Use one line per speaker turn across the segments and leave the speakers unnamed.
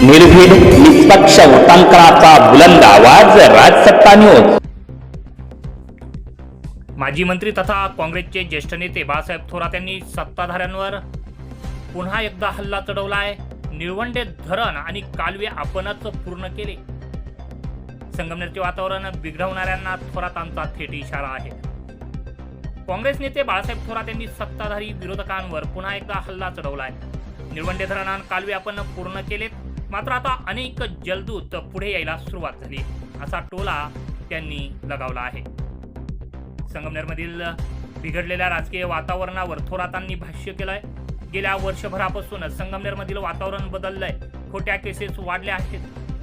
निर्भीड निष्पक्ष उटांकनाचा बुलंद आवाज राजसत्ता न्यूज
माजी मंत्री तथा काँग्रेसचे ज्येष्ठ नेते बाळासाहेब थोरात यांनी सत्ताधाऱ्यांवर पुन्हा एकदा हल्ला चढवलाय. निळवंडे धरण आणि कालवे आपणच पूर्ण केले. संगमनेरचे वातावरण बिघडवणाऱ्यांना थोरातांचा थेट इशारा आहे. काँग्रेस नेते बाळासाहेब थोरात यांनी सत्ताधारी विरोधकांवर पुन्हा एकदा हल्ला चढवलाय. निळवंडे धरण आणि कालवे आपण पूर्ण केलेत. मात्र आता अनेक जलदूत पुढे यायला सुरुवात झाली. असा टोला त्यांनी लगावला आहे. संगमनेरमधील बिघडलेल्या राजकीय वातावरणावर थोरातांनी भाष्य केलंय. गेल्या वर्षभरापासून संगमनेरमधील वातावरण बदललंय. खोट्या केसेस वाढल्या आहेत.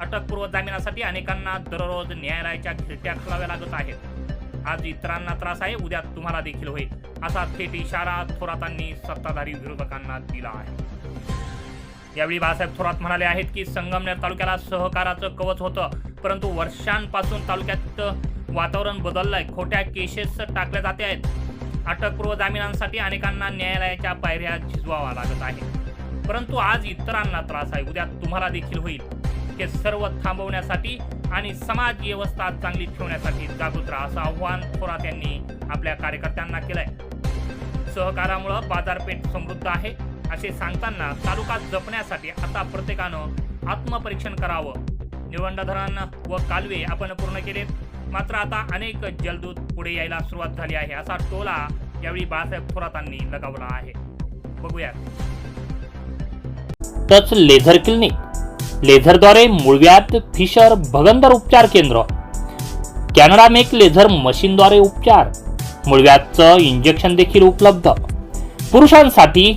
अटकपूर्व जामिनासाठी अनेकांना दररोज न्यायालयाच्या खिळट्या खालाव्या लागत आहेत. आज इतरांना त्रास आहे उद्या तुम्हाला देखील होईल. असा थेट इशारा थोरातांनी सत्ताधारी विरोधकांना दिला आहे. यावेळी बाळासाहेब थोरात म्हणाले आहेत की संगमनेर तालुक्याला सहकाराचं कवच होतं परंतु वर्षांपासून तालुक्यात वातावरण बदललंय. खोट्या केसेस टाकल्या जाते आहेत. अटकपूर्व जामिनांसाठी अनेकांना न्यायालयाच्या पायऱ्या झिजवावा लागत आहे परंतु आज इतरांना त्रास आहे. उद्या तुम्हाला देखील होईल. हे सर्व थांबवण्यासाठी आणि समाज व्यवस्था चांगली ठेवण्यासाठी जागृत राहा असं आव्हान थोरात यांनी आपल्या कार्यकर्त्यांना केलंय. सहकारामुळं बाजारपेठ समृद्ध आहे. असे सांगताना तालुका जपण्यासाठी आता प्रत्येकानं आत्मपरीक्षण करावं. निवंडा धरण व कालवे आपण पूर्ण केलेत. मात्र आता अनेक जलदूत पुढे यायला सुरुवात झाली आहे. असा टोला यावेळी बाळासाहेब थोरातांनी लगावला आहे. बघूयात.
Touch laser clinic. लेझरद्वारे मुळव्यात फिशर भगंदर उपचार केंद्र. कॅनडा मेक लेझर मशीनद्वारे उपचार. मुळव्यातचं इंजेक्शन देखील उपलब्ध. पुरुषांसाठी